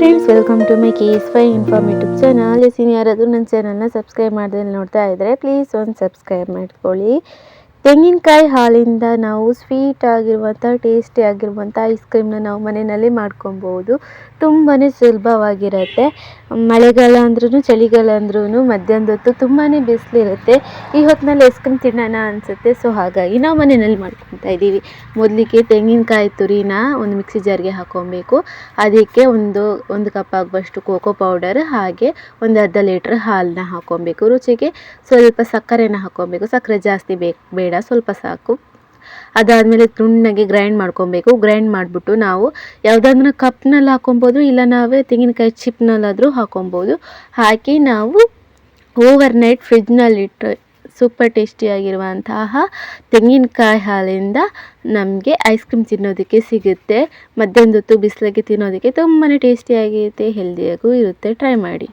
Friends welcome to my K S five inform YouTube channel ಎಸಿನ್ ಯಾರಾದರೂ ನನ್ನ ಚಾನಲ್ನ ಸಬ್ಸ್ಕ್ರೈಬ್ ಮಾಡ್ದೆ ನೋಡ್ತಾ ಇದ್ದರೆ ಪ್ಲೀಸ್ ಒಂದು ಸಬ್ಸ್ಕ್ರೈಬ್ ಮಾಡ್ಕೊಳ್ಳಿ. ತೆಂಗಿನಕಾಯಿ ಹಾಲಿಂದ ನಾವು ಸ್ವೀಟ್ ಆಗಿರುವಂಥ ಟೇಸ್ಟಿ ಆಗಿರುವಂಥ ಐಸ್ ಕ್ರೀಮ್ನ ನಾವು ಮನೆಯಲ್ಲಿ ಮಾಡ್ಕೊಬೋದು. ತುಂಬಾ ಸುಲಭವಾಗಿರುತ್ತೆ. ಮಳೆಗಾಲ ಅಂದ್ರೂ ಚಳಿಗಾಲ ಅಂದ್ರೂ ಮಧ್ಯಾಹ್ನದ ಹೊತ್ತು ತುಂಬಾ ಬಿಸಿಲಿರುತ್ತೆ. ಈ ಹೊತ್ತಿನಲ್ಲಿ ಐಸ್ ಕ್ರೀಮ್ ತಿನ್ನೋಣ ಅನಿಸುತ್ತೆ. ಸೊ ಹಾಗಾಗಿ ನಾವು ಮನೆಯಲ್ಲಿ ಮಾಡ್ಕೊತಾ ಇದ್ದೀವಿ. ಮೊದಲಿಗೆ ತೆಂಗಿನಕಾಯಿ ತುರಿನ ಒಂದು ಮಿಕ್ಸಿ ಜಾರ್ಗೆ ಹಾಕ್ಕೊಬೇಕು ಅದಕ್ಕೆ ಒಂದು ಒಂದು ಕಪ್ ಆಗುವಷ್ಟು ಕೋಕೋ ಪೌಡರ್ ಹಾಗೆ ಒಂದು ಅರ್ಧ ಲೀಟ್ರ್ ಹಾಲನ್ನ ಹಾಕ್ಕೊಬೇಕು ರುಚಿಗೆ ಸ್ವಲ್ಪ ಸಕ್ಕರೆನ ಹಾಕ್ಕೊಬೇಕು ಸಕ್ಕರೆ ಜಾಸ್ತಿ ಬೇಕು ಸ್ವಲ್ಪ ಸಾಕು. ಅದಾದಮೇಲೆ ನುಣ್ಣಗೆ ಗ್ರೈಂಡ್ ಮಾಡ್ಕೊಬೇಕು. ಗ್ರೈಂಡ್ ಮಾಡಿಬಿಟ್ಟು ನಾವು ಯಾವುದಾದ್ರೂ ಕಪ್ನಲ್ಲಿ ಹಾಕೊಬೋದು, ಇಲ್ಲ ನಾವೇ ತೆಂಗಿನಕಾಯಿ ಚಿಪ್ನಲ್ಲಾದರೂ ಹಾಕೊಬೋದು. ಹಾಕಿ ನಾವು ಓವರ್ ನೈಟ್ ಫ್ರಿಜ್ನಲ್ಲಿಟ್ಟು ಸೂಪರ್ ಟೇಸ್ಟಿಯಾಗಿರುವಂತಹ ತೆಂಗಿನಕಾಯಿ ಹಾಲಿಂದ ನಮಗೆ ಐಸ್ ಕ್ರೀಮ್ ತಿನ್ನೋದಕ್ಕೆ ಸಿಗುತ್ತೆ. ಮಧ್ಯಾಹ್ನದೊತ್ತು ಬಿಸಿಲಿಗೆ ತಿನ್ನೋದಕ್ಕೆ ತುಂಬಾ ಟೇಸ್ಟಿಯಾಗಿರುತ್ತೆ ಹೆಲ್ದಿಯಾಗೂ ಇರುತ್ತೆ ಟ್ರೈ ಮಾಡಿ.